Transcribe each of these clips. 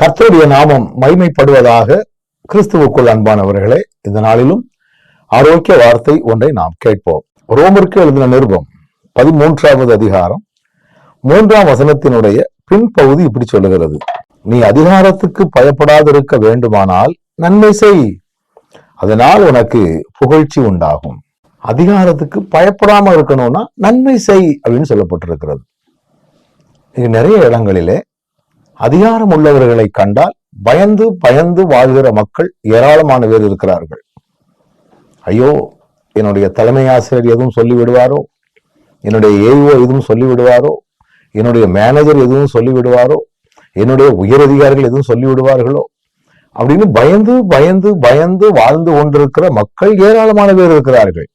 கர்த்தருடைய நாமம் மைமைப்படுவதாக கிறிஸ்துவுக்குள் அன்பானவர்களே இந்த நாளிலும் ஆரோக்கிய வார்த்தை ஒன்றை நாம் கேட்போம். ரோமருக்கு எழுதின நிருபம் பதிமூன்றாவது அதிகாரம் மூன்றாம் வசனத்தினுடைய பின்பகுதி இப்படி சொல்லுகிறது. நீ அதிகாரத்துக்கு பயப்படாதிருக்க வேண்டுமானால் நன்மை செய். அதனால் உனக்கு புகழ்ச்சி உண்டாகும். அதிகாரத்துக்கு பயப்படாம இருக்கணும்னா நன்மை செய் அப்படின்னு சொல்லப்பட்டிருக்கிறது. இது நிறைய இடங்களிலே அதிகாரம் உள்ளவர்களை கண்டால் பயந்து பயந்து வாழ்கிற மக்கள் ஏராளமான பேர் இருக்கிறார்கள். ஐயோ என்னுடைய தலைமை ஆசிரியர் எதுவும் சொல்லி விடுவாரோ என்னுடைய ஏஓ எதுவும் சொல்லி விடுவாரோ என்னுடைய மேனேஜர் எதுவும் சொல்லி விடுவாரோ என்னுடைய உயரதிகாரிகள் எதுவும் சொல்லி விடுவார்களோ அப்படின்னு பயந்து பயந்து பயந்து வாழ்ந்து கொண்டிருக்கிற மக்கள் ஏராளமான பேர் இருக்கிறார்கள்.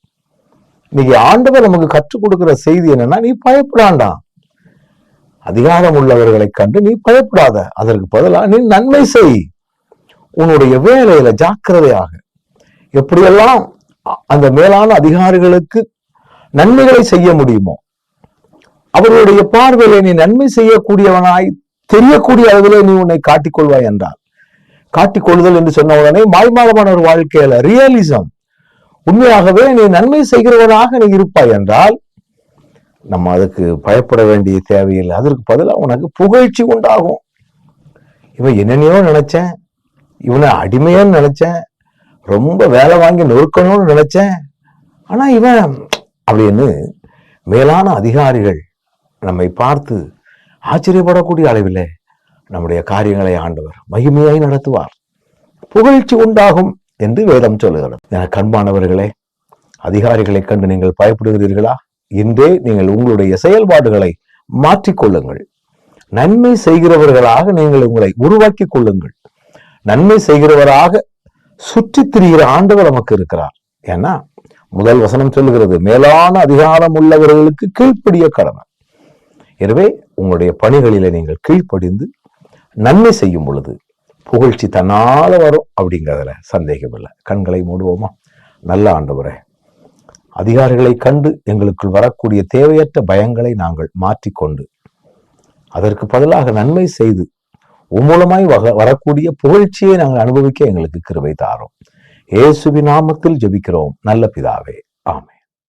இன்னைக்கு ஆண்டவர் நமக்கு கற்றுக் கொடுக்கிற செய்தி என்னன்னா நீ பயப்படாண்டான் அதிகாரம் உள்ளவர்களை கண்டு நீ பயப்படாத. அதற்கு பதிலாக நீ நன்மை செய். உன்னுடைய வேலையில ஜாக்கிரதையாக. எப்படியெல்லாம் அந்த மேலான அதிகாரிகளுக்கு நன்மைகளை செய்ய முடியுமோ அவர்களுடைய பார்வையில நீ நன்மை செய்யக்கூடியவனாய் தெரியக்கூடிய அளவிலே நீ உன்னை காட்டிக்கொள்வாய் என்றார். காட்டிக்கொள்ளுதல் என்று சொன்ன உடனே மாய்மாலமான ஒரு வாழ்க்கையில ரியலிசம் உண்மையாகவே நீ நன்மை செய்கிறவனாக நீ இருப்பாய் என்றால் நம்ம அதுக்கு பயப்பட வேண்டிய தேவையில்லை. அதற்கு பதிலாக உனக்கு புகழ்ச்சி உண்டாகும். இவன் என்னென்னையோ நினைச்சேன். இவனை அடிமையான்னு நினைச்சேன். ரொம்ப வேலை வாங்கி நொறுக்கணும்னு நினைச்சேன். ஆனா இவன் அப்படின்னு மேலான அதிகாரிகள் நம்மை பார்த்து ஆச்சரியப்படக்கூடிய அளவிலே நம்முடைய காரியங்களை ஆண்டவர் மகிமையாய் நடத்துவார். புகழ்ச்சி உண்டாகும் என்று வேதம் சொல்லுகிறது. என கண்பானவர்களே அதிகாரிகளை கண்டு நீங்கள் பயப்படுகிறீர்களா? இன்றே நீங்கள் உங்களுடைய செயல்பாடுகளை மாற்றிக்கொள்ளுங்கள். நன்மை செய்கிறவர்களாக நீங்கள் உங்களை உருவாக்கிக் கொள்ளுங்கள். நன்மை செய்கிறவராக சுற்றித் திரிகிற ஆண்டவர் நமக்கு இருக்கிறார். ஏன்னா முதல் வசனம் சொல்லுகிறது மேலான அதிகாரம் உள்ளவர்களுக்கு கீழ்ப்படிய கடமை. எனவே உங்களுடைய பணிகளில் நீங்கள் கீழ்ப்படிந்து நன்மை செய்யும் பொழுது புகழ்ச்சி தன்னால வரும் அப்படிங்கிறதுல சந்தேகம் இல்லை கண்களை மூடுவோமா? நல்ல ஆண்டவரே அதிகாரிகளை கண்டு எங்களுக்குள் வரக்கூடிய தேவையற்ற பயங்களை நாங்கள் மாற்றிக்கொண்டு அதற்கு பதிலாக நன்மை செய்து உமூலமாய் வக வரக்கூடிய புகழ்ச்சியை நாங்கள் அனுபவிக்க எங்களுக்கு கிருபை தாரோம். ஏசுவி நாமத்தில் ஜெபிக்கிறோம். நல்ல பிதாவே. ஆமே